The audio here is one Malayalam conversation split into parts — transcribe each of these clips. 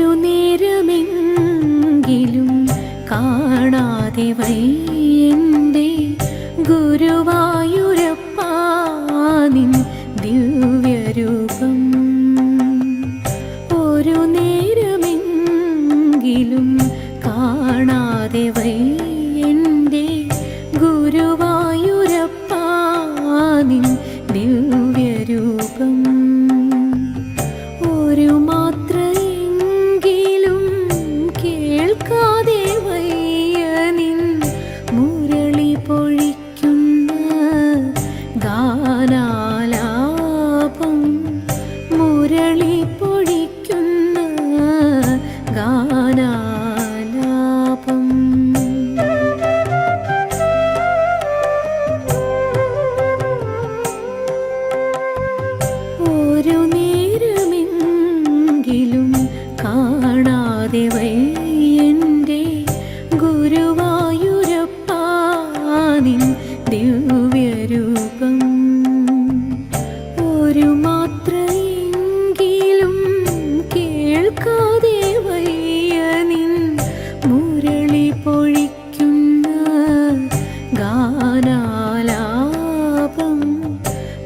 ഒരു നേരമെങ്കിലും കാണാതെ വൈന്റെ ഗുരുവായൂരപ്പാനിൻ ദിവ്യരൂപം. ഒരു നേരമെങ്കിലും കാണാതെ വൈ എന്റെ ഗുരുവായൂരപ്പാനിൻ ദിവ്യ പോകാതെ വയ്യന്റെ ഗുരുവായൂരപ്പാതിൻ ദിവ്യരൂപം. ഒരു മാത്രയെങ്കിലും കേൾക്കാതെ വയ്യ നിൻ മുരളി പൊഴിക്കുന്ന ഗാനാലാപം.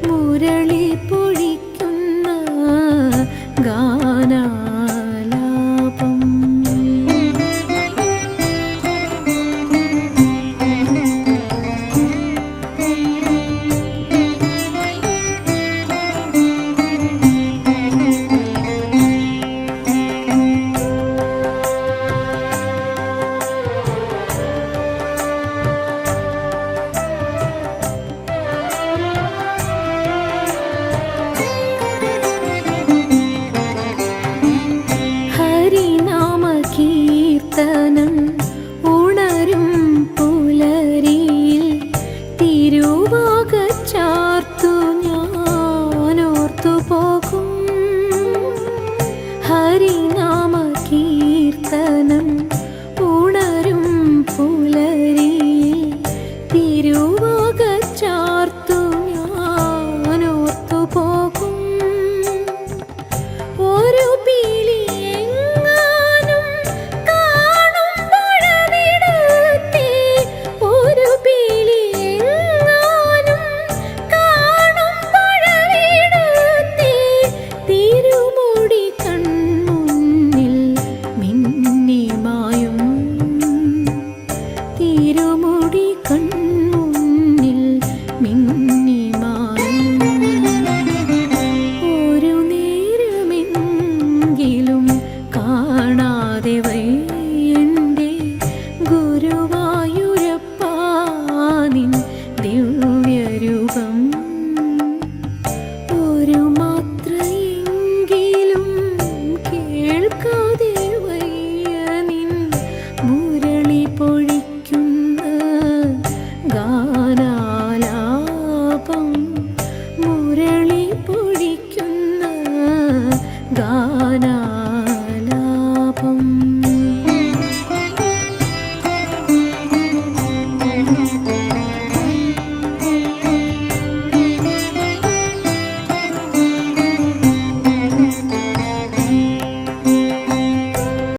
മുരളി പൊഴിക്കുന്ന ഗാനാ